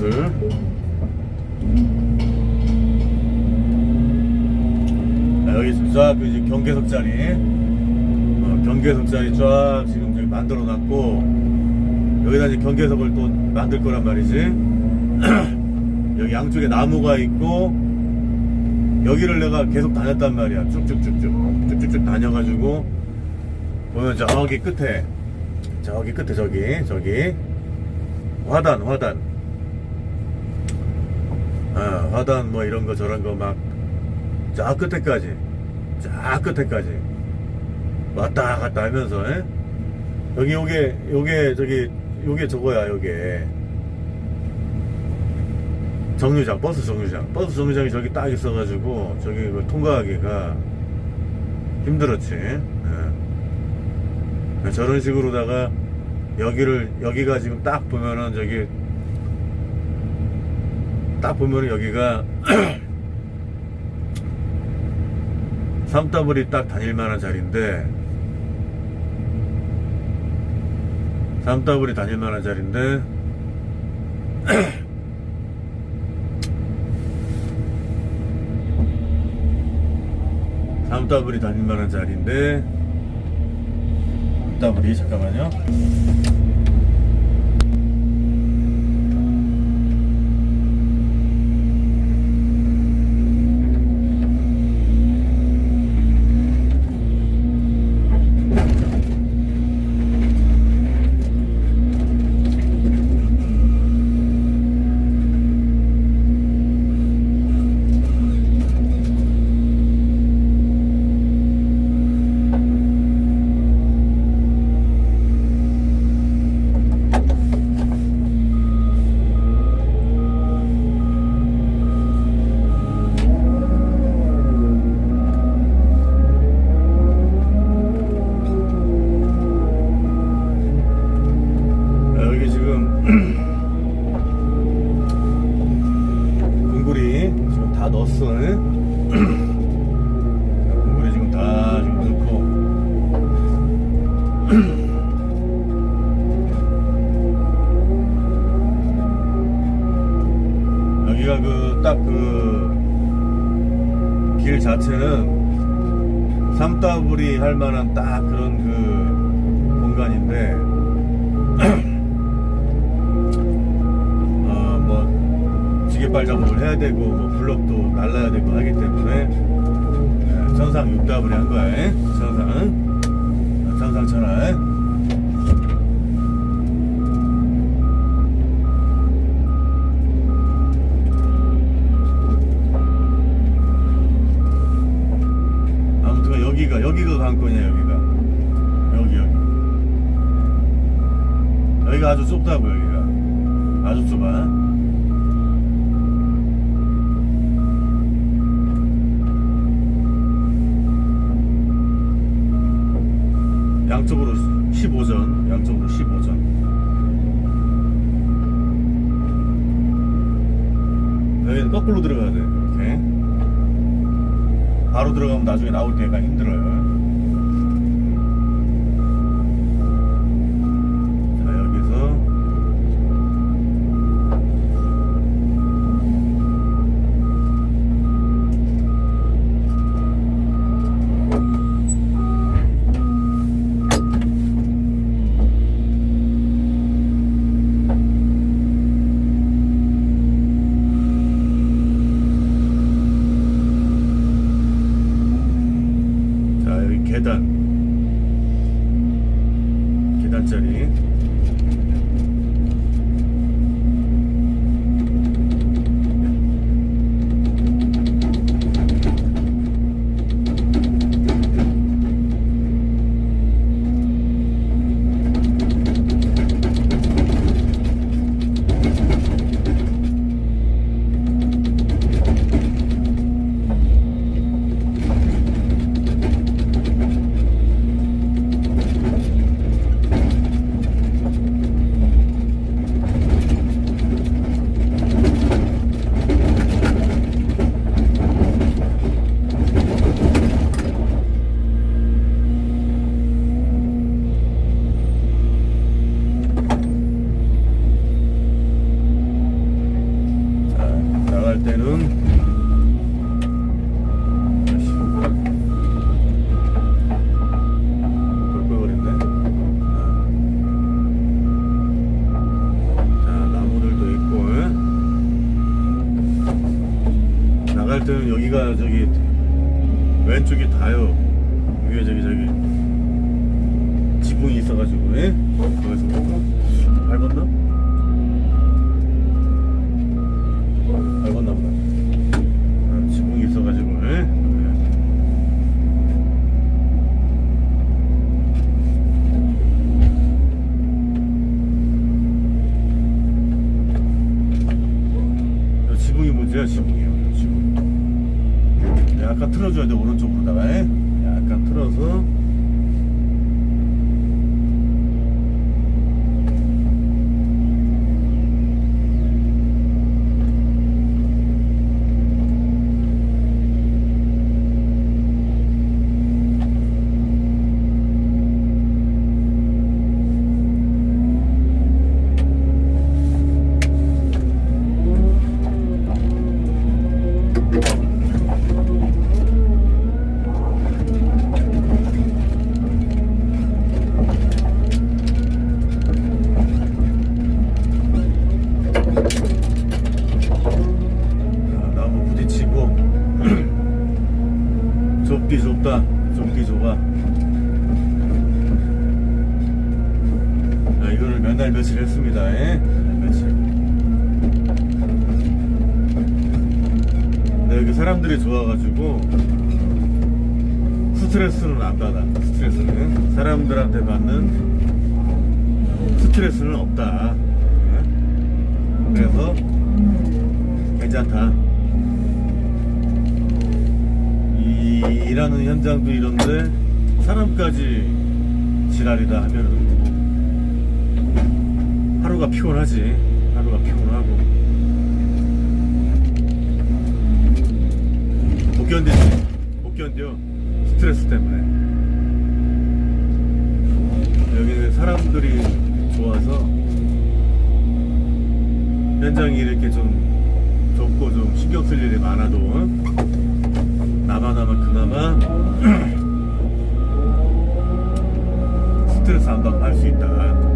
곳을. 자, 여기 지금 쫙그 이제 경계석 자리. 어, 경계석 자리 쫙 지금 저기 만들어 놨고 여기다 이제 경계석을 또 만들 거란 말이지. 여기 양쪽에 나무가 있고 여기를 내가 계속 다녔단 말이야. 쭉쭉쭉쭉 쭉쭉쭉 다녀가지고 보면 저기 끝에 저기 끝에 저기 저기. 화단 화단 어, 화단 뭐 이런 거 저런 거막저 끝에까지 저 끝에까지 왔다 갔다 하면서 에? 여기 요게 요게 저기 요게 저거야 요게 정류장 버스 정류장 버스 정류장이 저기 딱 있어가지고 저기 그 통과하기가 힘들었지 예. 저런 식으로다가 여기를 여기가 지금 딱 보면은 저기 딱 보면은 여기가 삼더블이 딱 다닐 만한 자리인데 삼더블이 다닐 만한 자리인데 삼더블이 다닐 만한 자리인데 삼더블이 잠깐만요 자, 여기 지금 공구리 지금 다 넣었어. 예? 공구리 지금 다 지금 넣고 여기가 그 딱 그 길 자체는 삼따블이 할 만한 딱 그런 그 공간인데 어, 뭐 지게발 작업을 해야 되고 뭐 블럭도 날라야 되고 하기 때문에 예, 천상 육답을 한 거야. 천상 천하. 예? 아무튼 여기가 여기가 관건이야 여기가 여기 여기 여기가 아주 좁다고 여기가 아주 좁아 양쪽으로 15전 양쪽으로 15전 여기는 거꾸로 들어가야 돼 이렇게 바로 들어가면 나중에 나올 때가 힘들어요 여기가 저기 왼쪽이 다요. 위에 저기 저기 지붕이 있어가지고 예? 거기서 보고 밟았나? 밟았나 보다. 아, 지붕이 있어가지고 예? 저 지붕이 문제야 지붕이요 지붕 약간 틀어줘야 돼 오른쪽으로다가 에? 약간 틀어서 자, 나무 부딪히고 좁다 좁디 좁아 자, 이거를 몇 날 며칠 했습니다 예? 몇날 며칠 근데 여기 사람들이 좋아가지고 스트레스는 안 받아 스트레스는 사람들한테 받는 스트레스는 없다 예? 그래서 괜찮다. 이 일하는 현장도 이런데 사람까지 지랄이다 하면은 뭐 하루가 피곤하지. 하루가 피곤하고 못 견디지. 못 견뎌. 스트레스 때문에. 스트레스 안 받고 할수 있다.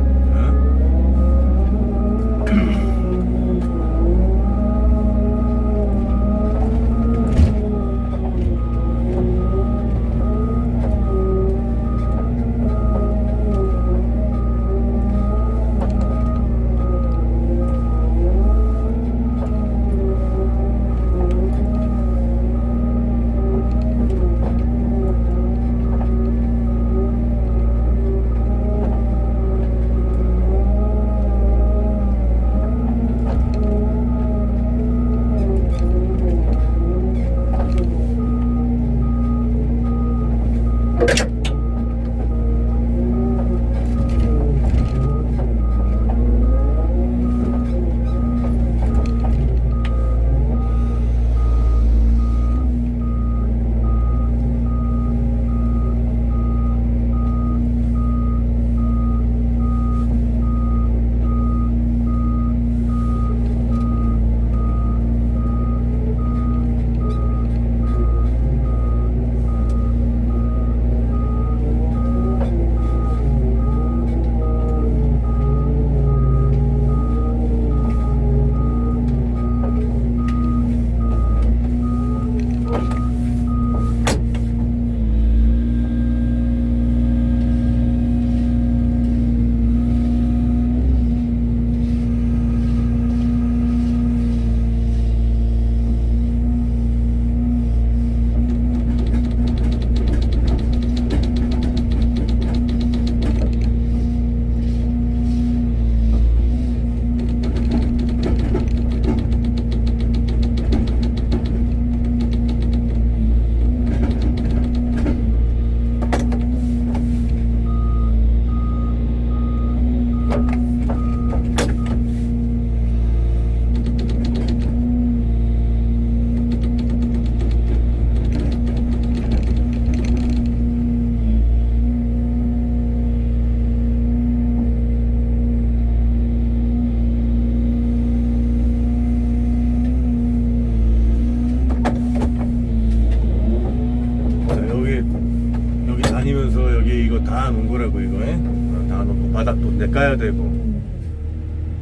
까야 되고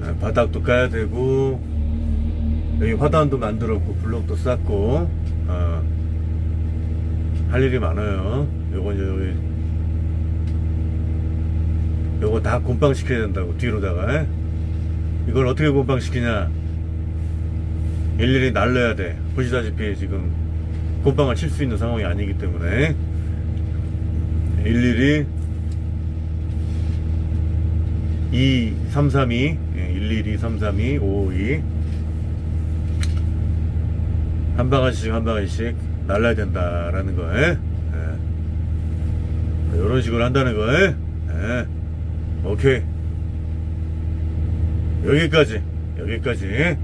아, 바닥도 까야 되고 여기 화단도 만들었고 블록도 쌓고 어, 할 일이 많아요. 요거 이제 여기 요거 다 곰팡 시켜야 된다고 뒤로다가 에? 이걸 어떻게 곰팡 시키냐? 일일이 날려야 돼. 보시다시피 지금 곰팡을 칠 수 있는 상황이 아니기 때문에 일일이 2, 3, 3, 2, 1, 2, 3, 3, 2, 5, 5, 2. 한 바가지씩 날라야 된다라는 거, 에? 예. 이런 식으로 한다는 거, 에? 예. 오케이. 여기까지, 여기까지.